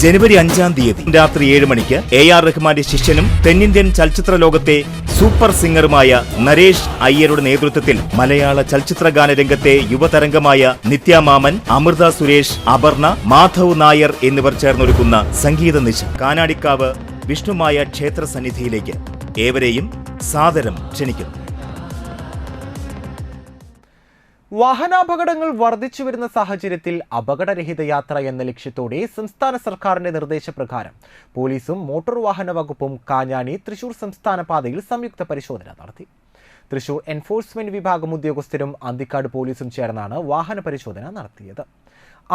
ജനുവരി അഞ്ചാം തീയതി രാത്രി ഏഴ് മണിക്ക് എ ആർ റഹ്മാന്റെ ശിഷ്യനും തെന്നിന്ത്യൻ ചലച്ചിത്ര ലോകത്തെ സൂപ്പർ സിംഗറുമായ നരേഷ് അയ്യരുടെ നേതൃത്വത്തിൽ മലയാള ചലച്ചിത്ര ഗാന രംഗത്തെ യുവതരംഗമായ നിത്യാമാമൻ അമൃത സുരേഷ് അപർണ മാധവ് നായർ എന്നിവർ ചേർന്നൊരുക്കുന്ന സംഗീത നിശ. കാനാടിക്കാവ് വിഷ്ണുമായ ക്ഷേത്ര സന്നിധിയിലേക്ക് ഏവരെയും സാദരം ക്ഷണിക്കുന്നു. വാഹനാപകടങ്ങൾ വർദ്ധിച്ചു വരുന്ന സാഹചര്യത്തിൽ അപകടരഹിത യാത്ര എന്ന ലക്ഷ്യത്തോടെ സംസ്ഥാന സർക്കാരിന്റെ നിർദ്ദേശപ്രകാരം പോലീസും മോട്ടോർ വാഹന വകുപ്പും കാഞ്ഞാനി തൃശൂർ സംസ്ഥാന പാതയിൽ സംയുക്ത പരിശോധന നടത്തി. തൃശൂർ എൻഫോഴ്സ്മെന്റ് വിഭാഗം ഉദ്യോഗസ്ഥരും അന്തിക്കാട് പോലീസും ചേർന്നാണ് വാഹന പരിശോധന നടത്തിയത്.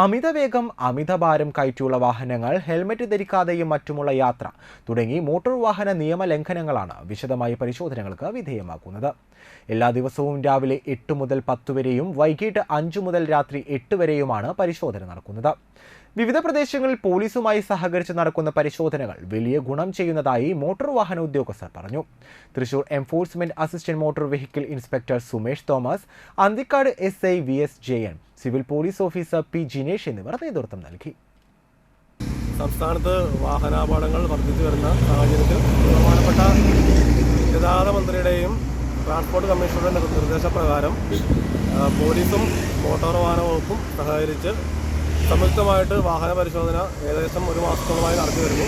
അമിതവേഗം അമിതഭാരം കയറ്റിയുള്ള വാഹനങ്ങൾ ഹെൽമറ്റ് ധരിക്കാതെയും മറ്റുമുള്ള യാത്ര തുടങ്ങി മോട്ടോർ വാഹന നിയമ ലംഘനങ്ങളാണ് വിശദമായ പരിശോധനകൾക്ക് വിധേയമാക്കുന്നത്. എല്ലാ ദിവസവും രാവിലെ എട്ട് മുതൽ പത്ത് വരെയും വൈകിട്ട് അഞ്ചു മുതൽ രാത്രി എട്ട് വരെയുമാണ് പരിശോധന നടക്കുന്നത്. വിവിധ പ്രദേശങ്ങളിൽ പോലീസുമായി സഹകരിച്ച് നടക്കുന്ന പരിശോധനകൾ വലിയ ഗുണം ചെയ്യുന്നതായി മോട്ടോർ വാഹന ഉദ്യോഗസ്ഥർ പറഞ്ഞു. Thrissur enforcement assistant motor vehicle inspector Sumesh Thomas Anthikad S I V S Jayan civil police officer P Jinesh എന്നിവർ നേതൃത്വം നൽകി. സംസ്ഥാനത്ത് വാഹനാപകടങ്ങൾ വർദ്ധിച്ചു വരുന്ന സാഹചര്യത്തിൽ ബഹുമാനപ്പെട്ട ഗതാഗത മന്ത്രിയുടെയും ട്രാൻസ്പോർട്ട് കമ്മീഷണറുടെ നിർദ്ദേശപ്രകാരം പോലീസും മോട്ടോർ വാഹന വകുപ്പും സഹകരിച്ച് സംയുക്തമായിട്ട് വാഹന പരിശോധന ഏകദേശം ഒരു മാസത്തോളമായി നടത്തി വരുന്നു.